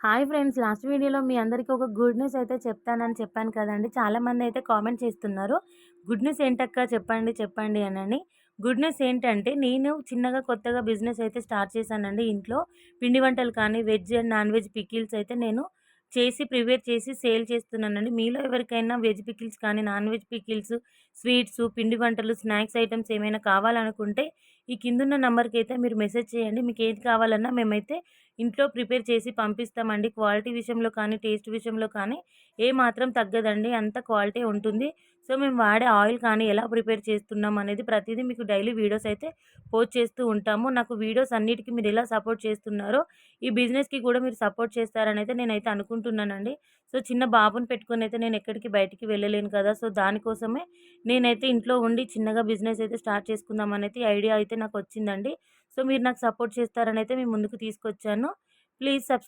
Hi friends last వీడియోలో మీ అందరికీ ఒక గుడ్ న్యూస్ అయితే చెప్తానని చెప్పాను కదండి. చాలామంది అయితే కామెంట్ చేస్తున్నారు. గుడ్ న్యూస్ ఏంటక్క? చెప్పండి చెప్పండి అనండి గుడ్ న్యూస్ ఏంటంటే నేను చిన్నగా కొత్తగా బిజినెస్ అయితే స్టార్ట్ చేశానండి. ఇంట్లో పిండి వంటలు కానీ veg and non veg pickles అయితే నేను చేసి ప్రిపేర్ చేసి సేల్ చేస్తున్నానండి. మీలో ఎవరికైనా వెజ్ పికిల్స్ కానీ నాన్ వెజ్ పికిల్స్ స్వీట్స్ పిండి వంటలు స్నాక్స్ ఐటమ్స్ ఏమైనా కావాలనుకుంటే ఈ కిందున్న నెంబర్కి అయితే మీరు మెసేజ్ చేయండి. మీకు ఏది కావాలన్నా మేమైతే ఇంట్లో ప్రిపేర్ చేసి పంపిస్తామండి. క్వాలిటీ విషయంలో కానీ టేస్ట్ విషయంలో కానీ ఏ మాత్రం తగ్గదండి. అంత క్వాలిటీ ఉంటుంది. సో మేము వాడే ఆయిల్ కానీ ఎలా ప్రిపేర్ చేస్తున్నాం అనేది ప్రతిదీ మీకు డైలీ వీడియోస్ అయితే పోస్ట్ చేస్తూ ఉంటాము. నాకు వీడియోస్ అన్నిటికీ మీరు ఎలా సపోర్ట్ చేస్తున్నారో ఈ బిజినెస్కి కూడా మీరు సపోర్ట్ చేస్తారని అయితే నేనైతే అనుకుంటున్నానండి. సో చిన్న బాబుని పెట్టుకుని అయితే నేను ఎక్కడికి బయటికి వెళ్ళలేను కదా! సో దానికోసమే నేనైతే ఇంట్లో ఉండి చిన్నగా బిజినెస్ అయితే స్టార్ట్ చేసుకుందాం అనేది ఐడియా అయితే నాకు వచ్చిందండి. సో మీరు నాకు సపోర్ట్ చేస్తారని అయితే ముందుకు తీసుకొచ్చాను. Please subscribe